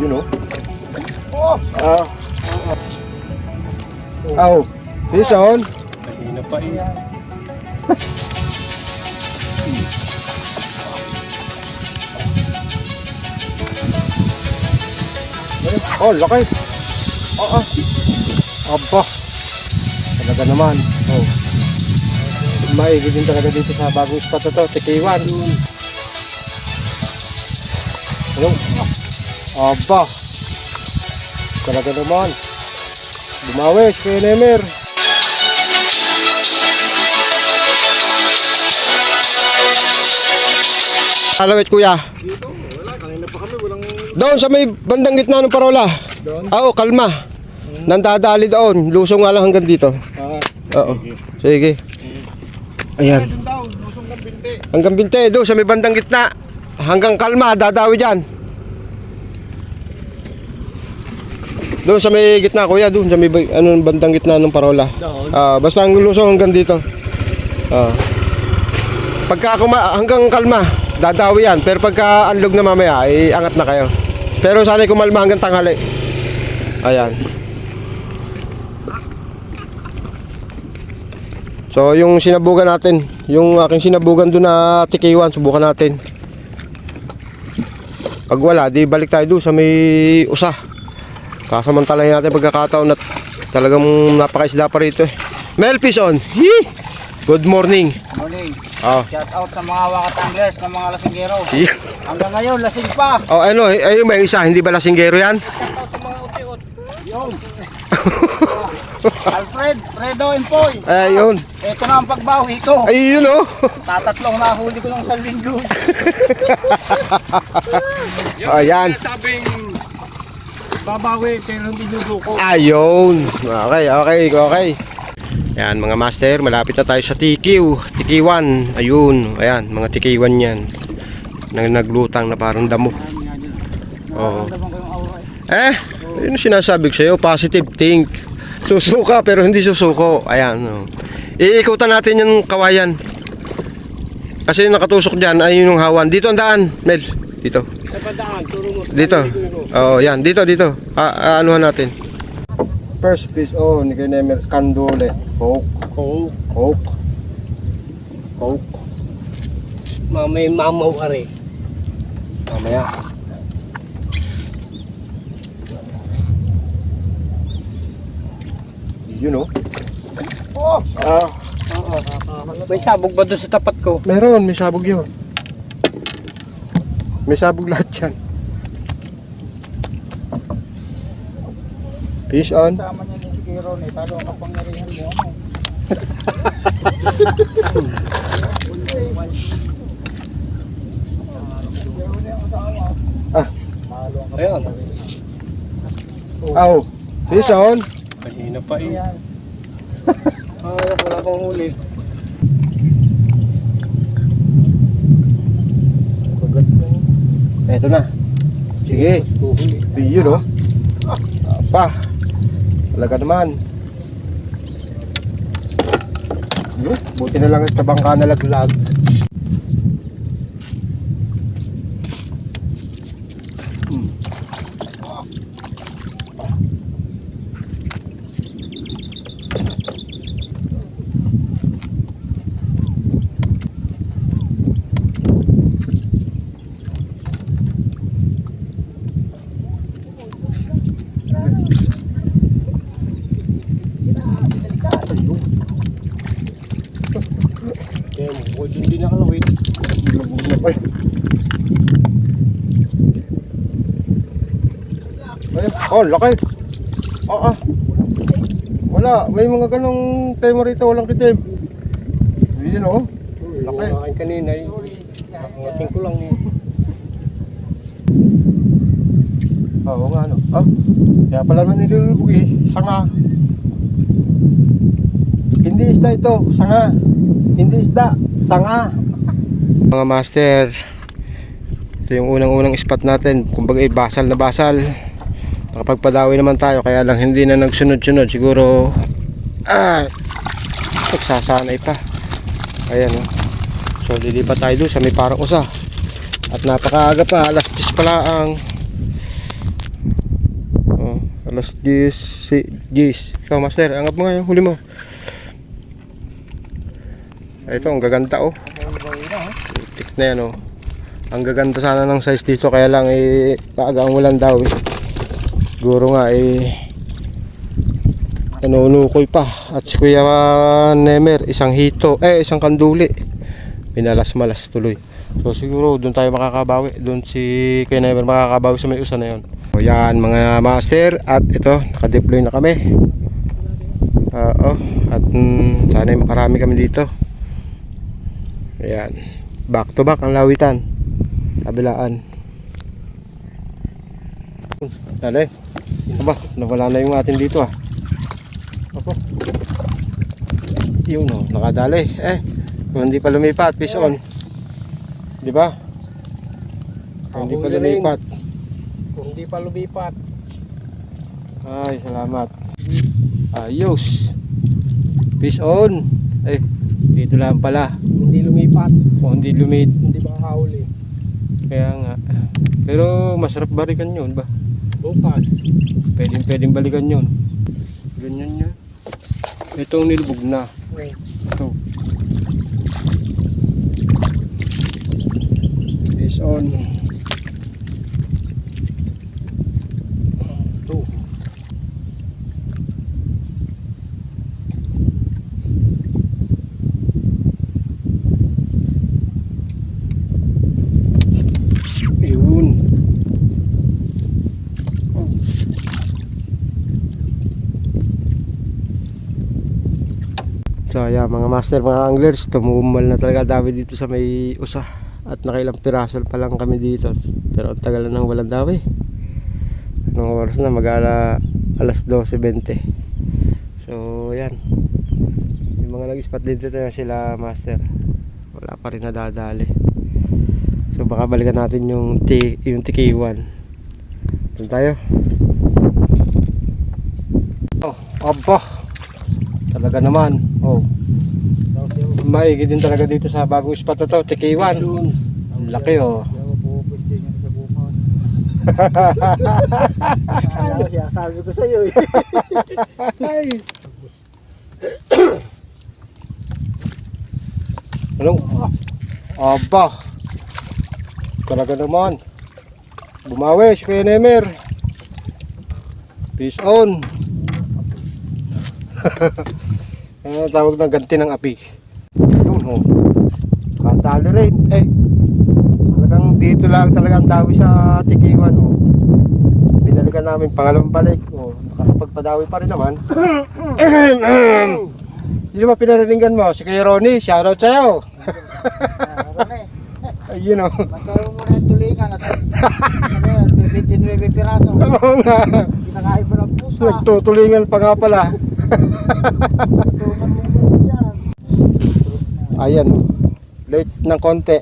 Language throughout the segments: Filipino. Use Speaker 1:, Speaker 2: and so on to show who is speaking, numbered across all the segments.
Speaker 1: You know? Ah. Oh. This on.
Speaker 2: Kanina pa eh.
Speaker 1: Oh, laki. Oh, ah. Aba. Talaga naman. Oh. Maigi din talaga dito sa bagong spot na to, Tikiwan. Ano? Aba. Talaga naman. Bumawis kay Nemer. Alawit kuya. Doon sa may bandang gitna ng parola. Oo, kalma. Nandadali doon. Lusong nga lang hanggang dito. Oo. Sige. Ayan. Hanggang binte. Doon sa may bandang gitna. Hanggang kalma. Dadawi dyan. Doon sa may gitna kuya. Doon sa may ano, bandang gitna ng parola. Ah, basta ang lusong hanggang dito. Ah. Pagka kuma, hanggang kalma, dadawi yan. Pero pagka anlog na mamaya, eh, angat na kayo. Pero sana kumalma hanggang tanghali. Ayan. So, yung sinabugan natin, yung aking sinabugan doon na tikiwan, subukan natin. Pag wala, di balik tayo doon sa may usa. Kasamantalahin natin pagkakataon na talagang napakaisda pa rito eh. Mel Pison, Yee! Good morning.
Speaker 3: Morning.
Speaker 1: Oh.
Speaker 3: Shout out sa mga wakatanglers ng mga lasinggero.
Speaker 1: Yee.
Speaker 3: Hanggang ngayon, lasing pa.
Speaker 1: Oh, ano, eh, ayun may isa, hindi ba lasinggero yan?
Speaker 3: Yun. Alfred, Fredo, Empoy.
Speaker 1: Ayun.
Speaker 3: Ito na ang pagbawi ko.
Speaker 1: Ayun oh.
Speaker 3: Tatatlong nahuli ko ng isang linggo.
Speaker 1: Ayan.
Speaker 2: Sabing babawi pero hindi nusuko.
Speaker 1: Ayun. Okay, okay, okay. Ayan mga master, malapit na tayo sa Tikiw. Tikiwan. Ayun. Ayan, mga Tikiwan yan. Nang naglutang na parang damo. Oo. Eh, yun sinasabi ko sa'yo, positive think. Susuka pero hindi susuko. Ayan. Oh. Iikutan natin yung kawayan. Kasi yung nakatusok dyan ay yung hawan. Dito ang daan, Mel. Dito. Dito. Oo, yan. Dito, dito. Ah, anuhan natin. First piece, oh, ni kay Nemer, kandole. Coke,
Speaker 2: Oo.
Speaker 1: coke. Coke.
Speaker 2: Mamay mamaw are.
Speaker 1: Mamaya. You know?
Speaker 3: Oh,
Speaker 1: Ah,
Speaker 2: May sabog ba doon sa tapat ko?
Speaker 1: meron. May sabog yun. May sabog lahat yan. Fish on.
Speaker 3: sama niya ni si Kiron eh. Talo ang kapangyarihan mo.
Speaker 1: Ah.
Speaker 2: Ayun.
Speaker 1: Oh, fish on.
Speaker 2: Kanina pa eh. Ah, wala pang huli.
Speaker 1: Eto na. Sige. Yun oh. Apa. Talaga naman. Buti na lang sa bangka na laglag. Hmm.
Speaker 2: Kaya mo, huwag yung di nakalawin.
Speaker 1: Lubog na pa eh. Ayun. Oh, laki. Oo. ah. Wala, may mga ganong tema rito, walang kitib. Yun oh. Laki.
Speaker 2: Akin kanina eh. Nakangating ko lang eh.
Speaker 1: Oo nga no. Oh, kaya pala naman nilulubog eh. Sanga. Hindi isda ito, sanga. Hindi isda, sanga. Mga master, ito yung unang-unang spot natin. Kumbaga eh, basal na basal. Nakapagpadawi naman tayo, kaya lang hindi na nagsunod-sunod. Siguro, ah, pa. Ayan oh. So lilipat tayo doon sa may parang usa. At napakaaga pa, alas 10 pala ang Alas 10, si, 10. Ikaw, master, angat mo nga yung huli mo. Ay, Ito, ang gaganda oh. Tik na yan oh. Ang gaganda sana ng size dito kaya lang eh maaga ang ulan daw eh. Siguro nga eh nanunukoy pa. At si Kuya Nemer isang hito eh isang kanduli. Minalas-malas tuloy. So siguro doon tayo makakabawi. Doon si Kuya Nemer makakabawi sa may usa na yon so yan mga master. At ito nakadeploy na kami. Oo. At mm, sana makarami kami dito. Ayan. Back to back ang lawitan. Kabilaan dali aba nawala na yung atin dito ah Opo. Yun oh, nakadali. Eh, kung hindi pa lumipat, fish on. Di ba? Kung hindi pa
Speaker 2: rin.
Speaker 1: lumipat.
Speaker 2: Kung hindi pa lumipat.
Speaker 1: Ay, salamat. Ayos. Fish on. Eh, dito lang pala.
Speaker 2: Hindi lumipat.
Speaker 1: Kung hindi lumit,
Speaker 2: Hindi ba kahuli?
Speaker 1: kaya nga. Pero masarap balikan yun ba?
Speaker 2: Bukas.
Speaker 1: Pwedeng pwedeng balikan yun. Ganyan yun. Itong nilubog na. Ito. Fish on.
Speaker 2: Ito.
Speaker 1: Ayun. So ayan mga master, mga anglers, tumumal na talaga dawi dito sa may usa at nakailang piraso pa lang kami dito. Pero ang tagal na ng walang dawi. Anong oras na? Mag-ala alas 12.20. So ayan. Yung mga nag-spot dito na sila master. Wala pa rin nadadali. So baka balikan natin yung T yung Tiki1. Doon tayo. Oh, aba. Talaga naman. Oh. Maigi din talaga dito sa bagong spot na to, Tiki1. Ang laki oh.
Speaker 3: Sabi ko sa iyo eh.
Speaker 1: Ay. Anong? Aba. Talaga naman. Bumawi si Kuya Nemer. Peace on. Ano tawag ng ganti ng api? Yun ho. Katali rin. Eh. Talagang dito lang talaga ang dawi sa Tikiwan ho. Binalikan namin pangalawang balik. Oh, nakakapagpadawi pa rin naman. Sino ba pinariningan mo? Si Kuya Ronnie, shoutout sa'yo.
Speaker 3: Ano eh.
Speaker 1: Ayun o.
Speaker 3: Nagkaroon mo na yung tulingan at ano yan, 29 piraso.
Speaker 1: Oo nga.
Speaker 3: Kinakain mo ng pusa.
Speaker 1: Nagtutulingan pa nga pala. Ayan. Late ng konti.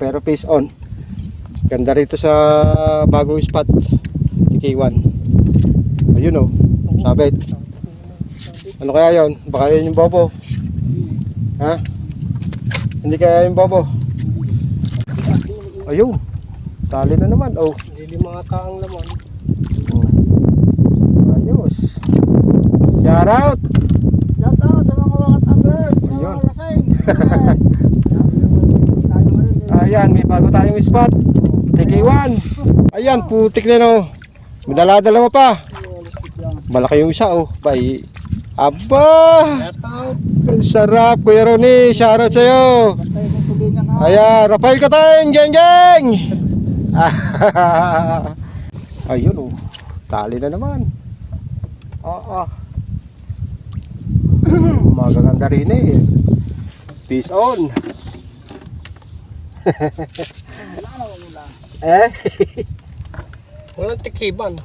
Speaker 1: Pero peace on. Ganda rito sa bagong spot. K1. Ayun o. Sabit. Ano kaya yon? Baka yun yung bobo. Ha? Hindi kaya yung bobo. Ayun. Tali na naman. Oh.
Speaker 2: Hindi lima ka ang laman.
Speaker 1: Ayos. Shout out.
Speaker 3: Shout out sa mga wakat anglers. Mga
Speaker 1: Ayun. Ayan, may bago tayong spot. Tiki1. Ayan, putik na no. May dala-dala pa. Malaki yung isa oh. Bay. Aba!
Speaker 2: Shout out.
Speaker 1: Ang sarap, Kuya sa'yo.
Speaker 3: Bantay mo tulingan ha.
Speaker 1: Ayan, Rafael Kateng, geng geng! Ayun oh. Tali na naman. Oo. Magaganda rin eh. Peace on.
Speaker 3: Wala na wala.
Speaker 1: Eh?
Speaker 2: Walang tikiban.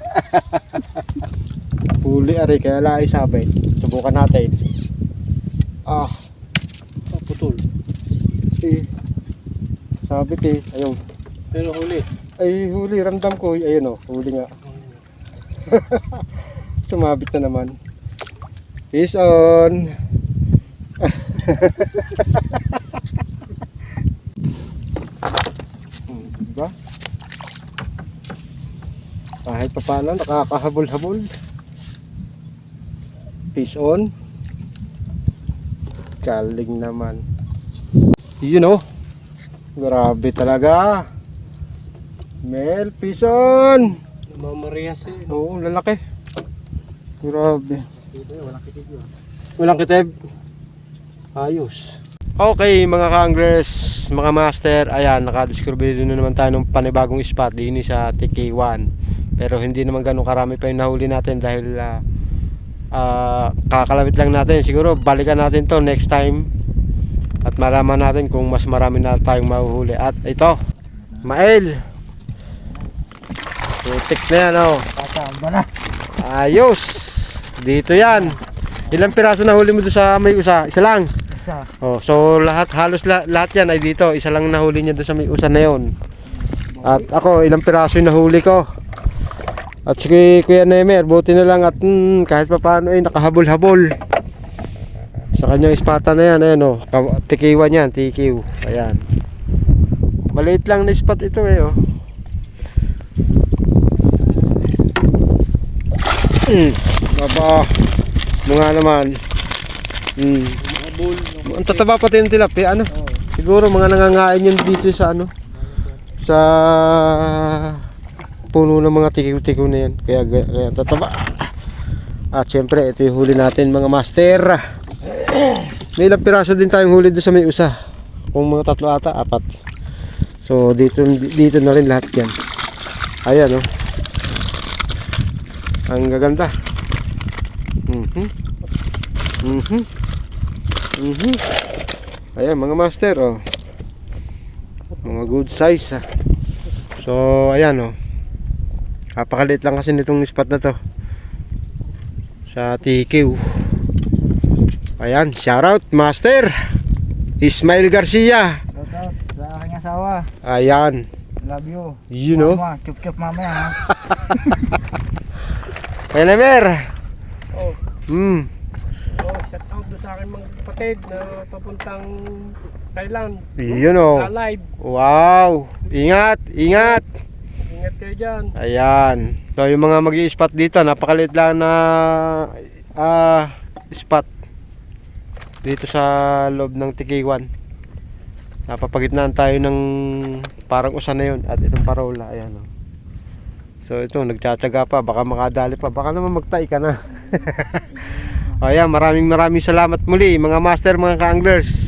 Speaker 1: Huli ari kaya lang isabay. Subukan natin. Ah,
Speaker 2: putol.
Speaker 1: eh. Sabit eh. Ayun.
Speaker 2: Pero huli.
Speaker 1: Ay, huli. Ramdam ko. Ayun oh. Huli nga. Sumabit na naman. Peace on. Hmm, diba? Kahit pa paano, nakakahabol-habol. Fish on. Galing naman. Yun oh. Grabe talaga. Mel, fish on.
Speaker 2: Namamarehas eh.
Speaker 1: Oo, lalaki. Grabe.
Speaker 3: Walang kitig yun.
Speaker 1: Walang kitib. Ayos. Okay mga kanglers, mga master, ayan, nakadiscover na naman tayo ng panibagong spot din sa TK1. Pero hindi naman ganun karami pa yung nahuli natin dahil ah, ah, kakalawit lang natin. Siguro balikan natin to next time at malaman natin kung mas marami na tayong mahuhuli. At ito, Mael. Putik na yan oh. Ayos. Dito yan. Ilang piraso na huli mo doon sa may usa? Isa lang.
Speaker 3: Isa.
Speaker 1: Oh, so lahat halos la- lahat yan ay dito. Isa lang nahuli niya doon sa may usa na yon. At ako ilang piraso yung nahuli ko. At si Kuya Nemer, buti na lang at mm, kahit pa paano ay nakahabol-habol. Sa kanyang ispata na yan, ayan oh. Tikiwan yan, TQ. Ayan. Maliit lang na spot ito eh oh. Mm. Baba. Mga naman. Mm.
Speaker 2: Makabul.
Speaker 1: Ang tataba pati ng tilapia, ano? Siguro mga nangangain yun dito sa ano? Sa puno ng mga tikiw-tikiw na yan. Kaya, kaya, tataba. At syempre, ito yung huli natin mga master. May ilang piraso din tayong huli doon sa may usa. Kung mga tatlo ata, apat. So dito dito na rin lahat yan. Ayan oh. Ang gaganda. Mhm. Mhm. Mhm. Ayan mga master oh. Mga good size ah. So ayan oh. Napakaliit lang kasi nitong spot na to. Sa TQ. Ayan, shoutout master. Ismail Garcia.
Speaker 3: Shout out sa aking asawa.
Speaker 1: Ayan.
Speaker 3: Love you.
Speaker 1: You know.
Speaker 3: Mama, Chup-chup mamaya ha.
Speaker 1: Ayan na mer.
Speaker 2: Oh,
Speaker 1: Hmm.
Speaker 2: oh, shout out doon sa akin mga kapatid na papuntang Thailand.
Speaker 1: Yun oh.
Speaker 2: Alive.
Speaker 1: Wow. Ingat, ingat.
Speaker 2: Ingat kayo dyan.
Speaker 1: Ayan. So yung mga mag spot dito, napakaliit lang na ah spot dito sa loob ng Tikiwan. Napapagitnaan tayo ng parang usan na yun at itong parola. Ayan oh. So ito, nagtsatsaga pa. Baka makadali pa. Baka naman magtay ka na. Ayan, maraming maraming salamat muli mga master, mga ka-anglers.